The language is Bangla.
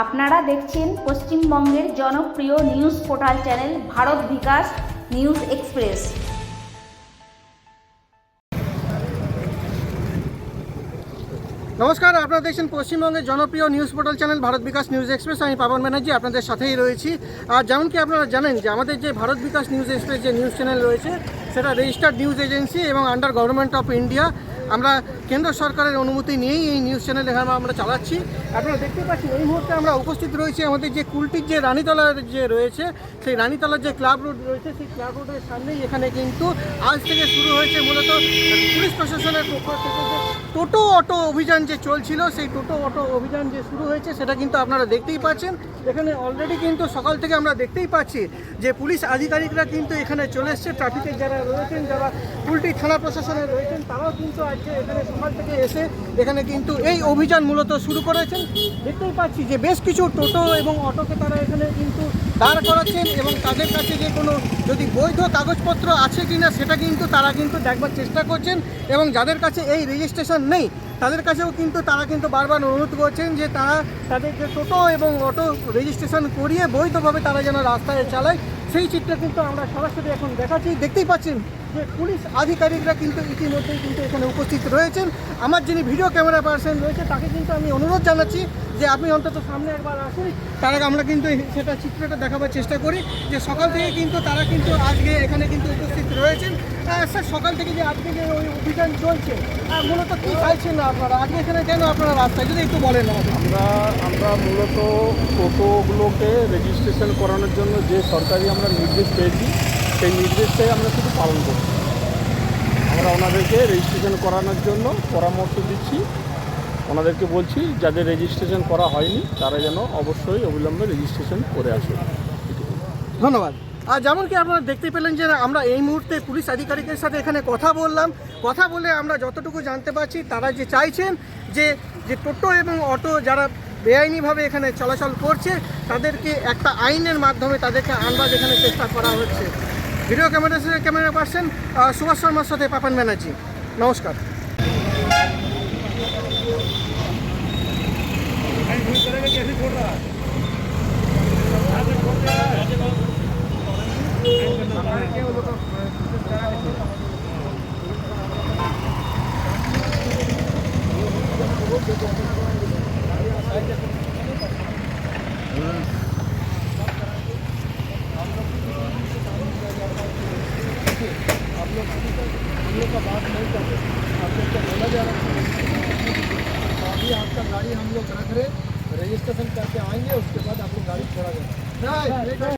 আপনারা দেখছেন পশ্চিমবঙ্গের জনপ্রিয় news portal channel Bharat Bikash news express. নমস্কার, আপনারা দেখছেন পশ্চিমবঙ্গের জনপ্রিয় news portal channel Bharat Bikash news express. আমি পাবন ব্যানার্জি, আপনাদের সাথেই রয়েছি। আর যেমন কি আপনারা জানেন যে আমাদের যে ভারত বিকাশ নিউজ এক্সপ্রেস যে নিউজ চ্যানেল রয়েছে, সেটা রেজিস্টার্ড নিউজ এজেন্সি এবং আন্ডার গভর্নমেন্ট অফ ইন্ডিয়া। আমরা কেন্দ্র সরকারের অনুমতি নিয়েই এই নিউজ চ্যানেল এখানে আমরা চালাচ্ছি। আপনারা দেখতে পাচ্ছেন, এই মুহূর্তে আমরা উপস্থিত রয়েছি আমাদের যে কুলটির যে রানীতলার যে রয়েছে, সেই রানীতলার যে ক্লাব রোড রয়েছে, সেই ক্লাব রোডের সামনেই এখানে কিন্তু আজ থেকে শুরু হয়েছে মূলত পুলিশ প্রশাসনের পক্ষ থেকে যে টোটো অটো অভিযান যে চলছিল, সেই টোটো অটো অভিযান যে শুরু হয়েছে, সেটা কিন্তু আপনারা দেখতেই পাচ্ছেন। এখানে অলরেডি কিন্তু সকাল থেকে আমরা দেখতেই পাচ্ছি যে পুলিশ আধিকারিকরা কিন্তু এখানে চলে এসছে। ট্রাফিকের যারা রয়েছেন, যারা কুলটি থানা প্রশাসনে রয়েছেন, তারাও কিন্তু আজকে এখানে সকাল থেকে এসে এখানে কিন্তু এই অভিযান মূলত শুরু করেছেন। দেখতেই পাচ্ছি যে বেশ কিছু টোটো এবং অটোকে তারা এখানে কিন্তু দাঁড় করাচ্ছেন এবং তাদের কাছে যে কোনো যদি বৈধ কাগজপত্র আছে কি না সেটা কিন্তু তারা কিন্তু দেখবার চেষ্টা করছেন এবং যাদের কাছে এই রেজিস্ট্রেশন নেই, তাদের কাছেও কিন্তু তারা কিন্তু বারবার অনুরোধ করছেন যে তারা তাদের যে টোটো এবং অটো রেজিস্ট্রেশন করিয়ে বৈধভাবে তারা যেন রাস্তায় চালায়। সেই চিত্র কিন্তু আমরা সরাসরি এখন দেখাচ্ছি। দেখতেই পাচ্ছেন যে পুলিশ আধিকারিকরা কিন্তু ইতিমধ্যেই কিন্তু এখানে উপস্থিত রয়েছেন। আমার যিনি ভিডিও ক্যামেরা পার্সন রয়েছে, তাকে কিন্তু আমি অনুরোধ জানাচ্ছি যে আপনি অন্তত সামনে একবার আসুন। তার আগে আমরা কিন্তু সেটা চিত্রটা দেখাবার চেষ্টা করি যে সকাল থেকে কিন্তু তারা কিন্তু আজকে এখানে কিন্তু উপস্থিত রয়েছেন। স্যার, সকাল থেকে যে আজকে যে ওই অভিযান চলছে মূলত কী চাইছেন না আপনারা? আজকে এখানে কেন আপনারা রাস্তায়? যদি একটু বলেন আমরা মূলত টোটোগুলোকে রেজিস্ট্রেশন করানোর জন্য যে সরকারি আমরা নির্দেশ পেয়েছি, সেই নির্দেশটাই আমরা শুধু পালন করছি। আমরা ওনাদেরকে রেজিস্ট্রেশন করানোর জন্য পরামর্শ দিচ্ছি। ওনাদেরকে বলছি যাদের রেজিস্ট্রেশন করা হয়নি, তারা যেন অবশ্যই অবিলম্বে রেজিস্ট্রেশন করে আসে ধন্যবাদ। আর যেমন কি আপনারা দেখতে পেলেন যে আমরা এই মুহূর্তে পুলিশ আধিকারিকের সাথে এখানে কথা বললাম। কথা বলে আমরা যতটুকু জানতে পারছি, তারা যে চাইছেন যে যে টোটো এবং অটো যারা বেআইনিভাবে এখানে চলাচল করছে তাদেরকে একটা আইনের মাধ্যমে তাদেরকে আনবার এখানে চেষ্টা করা হচ্ছে video camera camera person Subhash শর্মার সাথে পাপান ব্যানার্জি নমস্কার गाड़ी हम लोग रख रहे रजिस्ट्रेशन करके आएँगे, उसके बाद आप लोग गाड़ी छोड़ा जाए